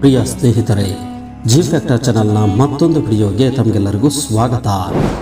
ಪ್ರಿಯ ಸ್ನೇಹಿತರೆ G factor ಚಾನಲ್ನ ಮತ್ತೊಂದು ವಿಡಿಯೋಗೆ ತಮಗೆಲ್ಲರಿಗೂ ಸ್ವಾಗತ.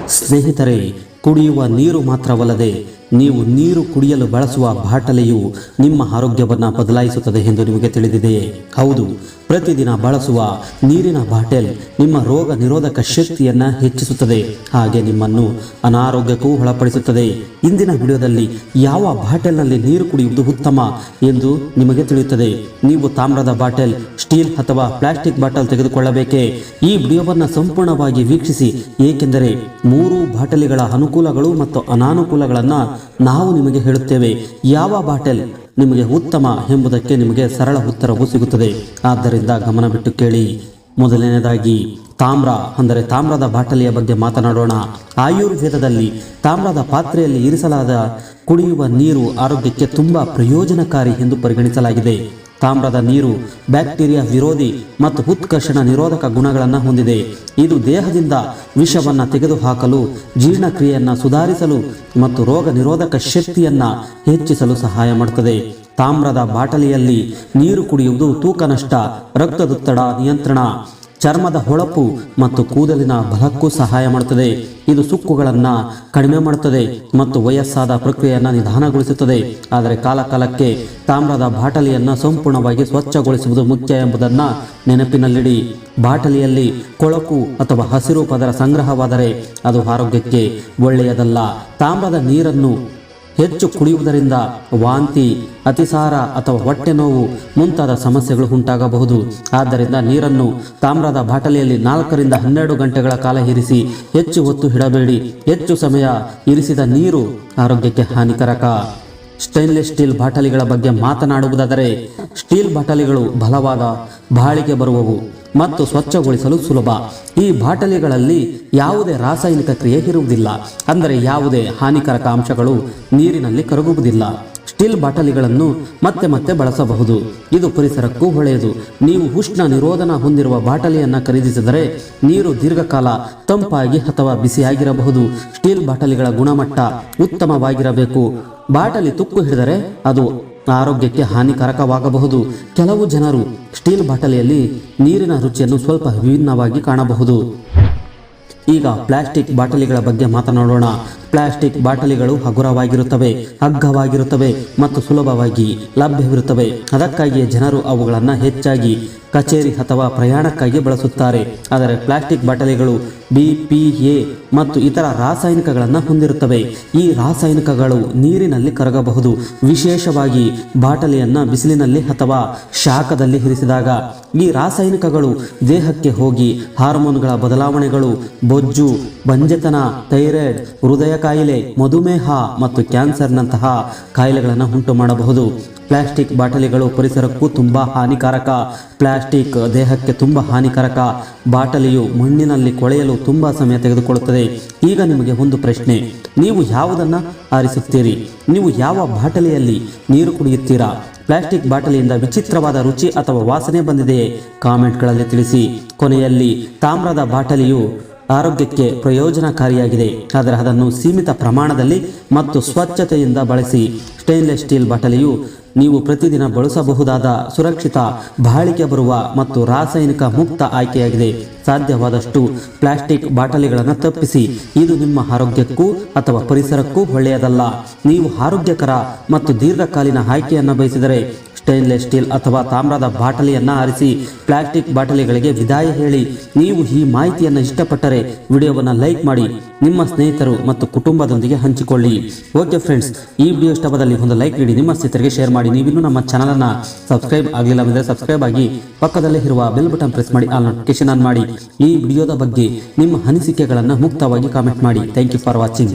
ಸ್ನೇಹಿತರೆ, ಕುಡಿಯುವ ನೀರು ಮಾತ್ರವಲ್ಲದೆ ನೀವು ನೀರು ಕುಡಿಯಲು ಬಳಸುವ ಬಾಟಲಿಯು ನಿಮ್ಮ ಆರೋಗ್ಯವನ್ನು ಬದಲಾಯಿಸುತ್ತದೆ ಎಂದು ನಿಮಗೆ ತಿಳಿದಿದೆಯೇ? ಹೌದು ಪ್ರತಿದಿನ ಬಳಸುವ ನೀರಿನ ಬಾಟಲ್ ನಿಮ್ಮ ರೋಗ ನಿರೋಧಕ ಶಕ್ತಿಯನ್ನು ಹೆಚ್ಚಿಸುತ್ತದೆ. ಹಾಗೆ ನಿಮ್ಮನ್ನು ಅನಾರೋಗ್ಯಕ್ಕೂ ಒಳಪಡಿಸುತ್ತದೆ. ಇಂದಿನ ವಿಡಿಯೋದಲ್ಲಿ ಯಾವ ಬಾಟಲ್ನಲ್ಲಿ ನೀರು ಕುಡಿಯುವುದು ಉತ್ತಮ ಎಂದು ನಿಮಗೆ ತಿಳಿಯುತ್ತದೆ. ನೀವು ತಾಮ್ರದ ಬಾಟಲ್, ಸ್ಟೀಲ್ ಅಥವಾ ಪ್ಲಾಸ್ಟಿಕ್ ಬಾಟಲ್ ತೆಗೆದುಕೊಳ್ಳಬೇಕೇ? ಈ ವಿಡಿಯೋವನ್ನು ಸಂಪೂರ್ಣವಾಗಿ ವೀಕ್ಷಿಸಿ. ಏಕೆಂದರೆ ಮೂರು ಬಾಟಲಿಗಳ ಅನುಕೂಲಗಳು ಮತ್ತು ಅನಾನುಕೂಲಗಳನ್ನು ನಾವು ನಿಮಗೆ ಹೇಳುತ್ತೇವೆ. ಯಾವ ಬಾಟಲ್ ನಿಮಗೆ ಉತ್ತಮ ಎಂಬುದಕ್ಕೆ ನಿಮಗೆ ಸರಳ ಉತ್ತರವು ಸಿಗುತ್ತದೆ. ಆದ್ದರಿಂದ ಗಮನ ಬಿಟ್ಟು ಕೇಳಿ. ಮೊದಲನೆಯದಾಗಿ, ತಾಮ್ರ, ಅಂದರೆ ತಾಮ್ರದ ಬಾಟಲಿಯ ಬಗ್ಗೆ ಮಾತನಾಡೋಣ. ಆಯುರ್ವೇದದಲ್ಲಿ ತಾಮ್ರದ ಪಾತ್ರೆಯಲ್ಲಿ ಇರಿಸಲಾದ ಕುಡಿಯುವ ನೀರು ಆರೋಗ್ಯಕ್ಕೆ ತುಂಬಾ ಪ್ರಯೋಜನಕಾರಿ ಎಂದು ಪರಿಗಣಿಸಲಾಗಿದೆ. ತಾಮ್ರದ ನೀರು, ಬ್ಯಾಕ್ಟೀರಿಯಾ ವಿರೋಧಿ ಮತ್ತು ಉತ್ಕರ್ಷಣ ನಿರೋಧಕ ಗುಣಗಳನ್ನು ಹೊಂದಿದೆ. ಇದು ದೇಹದಿಂದ ವಿಷವನ್ನು ತೆಗೆದುಹಾಕಲು, ಜೀರ್ಣಕ್ರಿಯೆಯನ್ನು ಸುಧಾರಿಸಲು ಮತ್ತು ರೋಗ ನಿರೋಧಕ ಶಕ್ತಿಯನ್ನು ಹೆಚ್ಚಿಸಲು ಸಹಾಯ ಮಾಡುತ್ತದೆ ತಾಮ್ರದ ಬಾಟಲಿಯಲ್ಲಿ ನೀರು ಕುಡಿಯುವುದು ತೂಕ ನಷ್ಟ, ರಕ್ತದೊತ್ತಡ ನಿಯಂತ್ರಣ. ಚರ್ಮದ ಹೊಳಪು ಮತ್ತು ಕೂದಲಿನ ಬಲಕ್ಕೂ ಸಹಾಯ ಮಾಡುತ್ತದೆ. ಇದು ಸುಕ್ಕುಗಳನ್ನು ಕಡಿಮೆ ಮಾಡುತ್ತದೆ ಮತ್ತು ವಯಸ್ಸಾದ ಪ್ರಕ್ರಿಯೆಯನ್ನು ನಿಧಾನಗೊಳಿಸುತ್ತದೆ. ಆದರೆ ಕಾಲಕಾಲಕ್ಕೆ ತಾಮ್ರದ ಬಾಟಲಿಯನ್ನು ಸಂಪೂರ್ಣವಾಗಿ ಸ್ವಚ್ಛಗೊಳಿಸುವುದು ಮುಖ್ಯ ಎಂಬುದನ್ನು ನೆನಪಿನಲ್ಲಿಡಿ. ಬಾಟಲಿಯಲ್ಲಿ ಕೊಳಕು ಅಥವಾ ಹಸಿರು ಪದರ ಸಂಗ್ರಹವಾದರೆ ಅದು ಆರೋಗ್ಯಕ್ಕೆ ಒಳ್ಳೆಯದಲ್ಲ. ತಾಮ್ರದ ನೀರನ್ನು ಹೆಚ್ಚು ಕುಡಿಯುವುದರಿಂದ ವಾಂತಿ, ಅತಿಸಾರ ಅಥವಾ ಹೊಟ್ಟೆ ನೋವು ಮುಂತಾದ ಸಮಸ್ಯೆಗಳು ಉಂಟಾಗಬಹುದು. ಆದ್ದರಿಂದ ನೀರನ್ನು ತಾಮ್ರದ ಬಾಟಲಿಯಲ್ಲಿ ನಾಲ್ಕರಿಂದ ಹನ್ನೆರಡು ಗಂಟೆಗಳ ಕಾಲ ಇರಿಸಿ ಹೆಚ್ಚು ಹೊತ್ತು ಇಡಬೇಡಿ. ಹೆಚ್ಚು ಸಮಯ ಇರಿಸಿದ ನೀರು ಆರೋಗ್ಯಕ್ಕೆ ಹಾನಿಕಾರಕ. ಸ್ಟೈನ್ಲೆಸ್ ಸ್ಟೀಲ್ ಬಾಟಲಿಗಳ ಬಗ್ಗೆ ಮಾತನಾಡುವುದಾದರೆ, ಸ್ಟೀಲ್ ಬಾಟಲಿಗಳು ಬಲವಾದ ಬಾಳಿಗೆ ಬರುವವು. ಮತ್ತು ಸ್ವಚ್ಛಗೊಳಿಸಲು ಸುಲಭ. ಈ ಬಾಟಲಿಗಳಲ್ಲಿ ಯಾವುದೇ ರಾಸಾಯನಿಕ ಕ್ರಿಯೆ ಇರುವುದಿಲ್ಲ. ಅಂದರೆ ಯಾವುದೇ ಹಾನಿಕಾರಕ ಅಂಶಗಳು ನೀರಿನಲ್ಲಿ ಕರಗುವುದಿಲ್ಲ. ಸ್ಟೀಲ್ ಬಾಟಲಿಗಳನ್ನು ಮತ್ತೆ ಮತ್ತೆ ಬಳಸಬಹುದು. ಇದು ಪರಿಸರಕ್ಕೂ ಒಳ್ಳೆಯದು. ನೀವು ಉಷ್ಣ ನಿರೋಧನ ಹೊಂದಿರುವ ಬಾಟಲಿಯನ್ನು ಖರೀದಿಸಿದರೆ ನೀರು ದೀರ್ಘಕಾಲ ತಂಪಾಗಿ ಅಥವಾ ಬಿಸಿಯಾಗಿರಬಹುದು. ಸ್ಟೀಲ್ ಬಾಟಲಿಗಳ ಗುಣಮಟ್ಟ ಉತ್ತಮವಾಗಿರಬೇಕು. ಬಾಟಲಿ ತುಕ್ಕು ಹಿಡಿದರೆ ಅದು ಆರೋಗ್ಯಕ್ಕೆ ಹಾನಿಕಾರಕವಾಗಬಹುದು. ಕೆಲವು ಜನರು ಸ್ಟೀಲ್ ಬಾಟಲಿಯಲ್ಲಿ ನೀರಿನ ರುಚಿಯನ್ನು ಸ್ವಲ್ಪ ವಿಭಿನ್ನವಾಗಿ ಕಾಣಬಹುದು. ಈಗ ಪ್ಲಾಸ್ಟಿಕ್ ಬಾಟಲಿಗಳ ಬಗ್ಗೆ ಮಾತನಾಡೋಣ. ಪ್ಲಾಸ್ಟಿಕ್ ಬಾಟಲಿಗಳು ಹಗುರವಾಗಿರುತ್ತವೆ ಅಗ್ಗವಾಗಿರುತ್ತವೆ ಮತ್ತು ಸುಲಭವಾಗಿ ಲಭ್ಯವಿರುತ್ತವೆ. ಅದಕ್ಕಾಗಿಯೇ ಜನರು ಅವುಗಳನ್ನು ಹೆಚ್ಚಾಗಿ ಕಚೇರಿ ಅಥವಾ ಪ್ರಯಾಣಕ್ಕಾಗಿ ಬಳಸುತ್ತಾರೆ. ಆದರೆ ಪ್ಲಾಸ್ಟಿಕ್ ಬಾಟಲಿಗಳು ಬಿ ಪಿ ಎ ಮತ್ತು ಇತರ ರಾಸಾಯನಿಕಗಳನ್ನು ಹೊಂದಿರುತ್ತವೆ. ಈ ರಾಸಾಯನಿಕಗಳು ನೀರಿನಲ್ಲಿ ಕರಗಬಹುದು. ವಿಶೇಷವಾಗಿ ಬಾಟಲಿಯನ್ನು ಬಿಸಿಲಿನಲ್ಲಿ ಅಥವಾ ಶಾಖದಲ್ಲಿ ಇರಿಸಿದಾಗ ಈ ರಾಸಾಯನಿಕಗಳು ದೇಹಕ್ಕೆ ಹೋಗಿ ಹಾರ್ಮೋನ್ಗಳ ಬದಲಾವಣೆಗಳು, ಬೊಜ್ಜು, ಬಂಜೆತನ, ಥೈರಾಯ್ಡ್, ಹೃದಯ ಕಾಯಿಲೆ, ಮಧುಮೇಹ ಮತ್ತು ಕ್ಯಾನ್ಸರ್ನಂತಹ ಕಾಯಿಲೆಗಳನ್ನು ಉಂಟು ಮಾಡಬಹುದು ಪ್ಲಾಸ್ಟಿಕ್ ಬಾಟಲಿಗಳು ಪರಿಸರಕ್ಕೂ ತುಂಬ ಹಾನಿಕಾರಕ. ಪ್ಲಾಸ್ಟಿಕ್ ದೇಹಕ್ಕೆ ತುಂಬ ಹಾನಿಕಾರಕ. ಬಾಟಲಿಯು ಮಣ್ಣಿನಲ್ಲಿ ಕೊಳೆಯಲು ತುಂಬ ಸಮಯ ತೆಗೆದುಕೊಳ್ಳುತ್ತದೆ. ಈಗ ನಿಮಗೆ ಒಂದು ಪ್ರಶ್ನೆ. ನೀವು ಯಾವುದನ್ನು ಆರಿಸುತ್ತೀರಿ? ನೀವು ಯಾವ ಬಾಟಲಿಯಲ್ಲಿ ನೀರು ಕುಡಿಯುತ್ತೀರಾ? ಪ್ಲಾಸ್ಟಿಕ್ ಬಾಟಲಿಯಿಂದ ವಿಚಿತ್ರವಾದ ರುಚಿ ಅಥವಾ ವಾಸನೆ ಬಂದಿದೆಯೇ? ಕಾಮೆಂಟ್ಗಳಲ್ಲಿ ತಿಳಿಸಿ. ಕೊನೆಯಲ್ಲಿ, ತಾಮ್ರದ ಬಾಟಲಿಯು ಆರೋಗ್ಯಕ್ಕೆ ಪ್ರಯೋಜನಕಾರಿಯಾಗಿದೆ. ಆದರೆ ಅದನ್ನು ಸೀಮಿತ ಪ್ರಮಾಣದಲ್ಲಿ ಮತ್ತು ಸ್ವಚ್ಛತೆಯಿಂದ ಬಳಸಿ. ಸ್ಟೇನ್ಲೆಸ್ ಸ್ಟೀಲ್ ಬಾಟಲಿಯು ನೀವು ಪ್ರತಿದಿನ ಬಳಸಬಹುದಾದ ಸುರಕ್ಷಿತ, ಬಾಳಿಕೆ ಬರುವ ಮತ್ತು ರಾಸಾಯನಿಕ ಮುಕ್ತ ಆಯ್ಕೆಯಾಗಿದೆ. ಸಾಧ್ಯವಾದಷ್ಟು ಪ್ಲಾಸ್ಟಿಕ್ ಬಾಟಲಿಗಳನ್ನು ತಪ್ಪಿಸಿ. ಇದು ನಿಮ್ಮ ಆರೋಗ್ಯಕ್ಕೂ ಅಥವಾ ಪರಿಸರಕ್ಕೂ ಒಳ್ಳೆಯದಲ್ಲ. ನೀವು ಆರೋಗ್ಯಕರ ಮತ್ತು ದೀರ್ಘಕಾಲೀನ ಆಯ್ಕೆಯನ್ನು ಬಯಸಿದರೆ ಸ್ಟೈನ್ಲೆಸ್ ಸ್ಟೀಲ್ ಅಥವಾ ತಾಮ್ರದ ಬಾಟಲಿಯನ್ನು ಆರಿಸಿ ಪ್ಲಾಸ್ಟಿಕ್ ಬಾಟಲಿಗಳಿಗೆ ವಿದಾಯ ಹೇಳಿ. ನೀವು ಈ ಮಾಹಿತಿಯನ್ನು ಇಷ್ಟಪಟ್ಟರೆ ವಿಡಿಯೋವನ್ನು ಲೈಕ್ ಮಾಡಿ. ನಿಮ್ಮ ಸ್ನೇಹಿತರು ಮತ್ತು ಕುಟುಂಬದೊಂದಿಗೆ ಹಂಚಿಕೊಳ್ಳಿ. ಓಕೆ ಫ್ರೆಂಡ್ಸ್, ಈ ವಿಡಿಯೋ ಇಷ್ಟವಾದಲ್ಲಿ ಒಂದು ಲೈಕ್ ನೀಡಿ ನಿಮ್ಮ ಸ್ನೇಹಿತರಿಗೆ ಶೇರ್ ಮಾಡಿ. ನೀವಿನ್ನೂ ನಮ್ಮ ಚಾನಲನ್ನು ಸಬ್ಸ್ಕ್ರೈಬ್ ಆಗಲಿಲ್ಲ ಅಂದ್ರೆ ಸಬ್ಸ್ಕ್ರೈಬ್ ಆಗಿ ಪಕ್ಕದಲ್ಲೇ ಇರುವ ಬೆಲ್ ಬಟನ್ ಪ್ರೆಸ್ ಮಾಡಿ ಆಲ್ ನೋಟಿಫಿಕೇಶನ್ ಆನ್ ಮಾಡಿ. ಈ ವಿಡಿಯೋದ ಬಗ್ಗೆ ನಿಮ್ಮ ಅನಿಸಿಕೆಗಳನ್ನು ಮುಕ್ತವಾಗಿ ಕಾಮೆಂಟ್ ಮಾಡಿ. Thank you for watching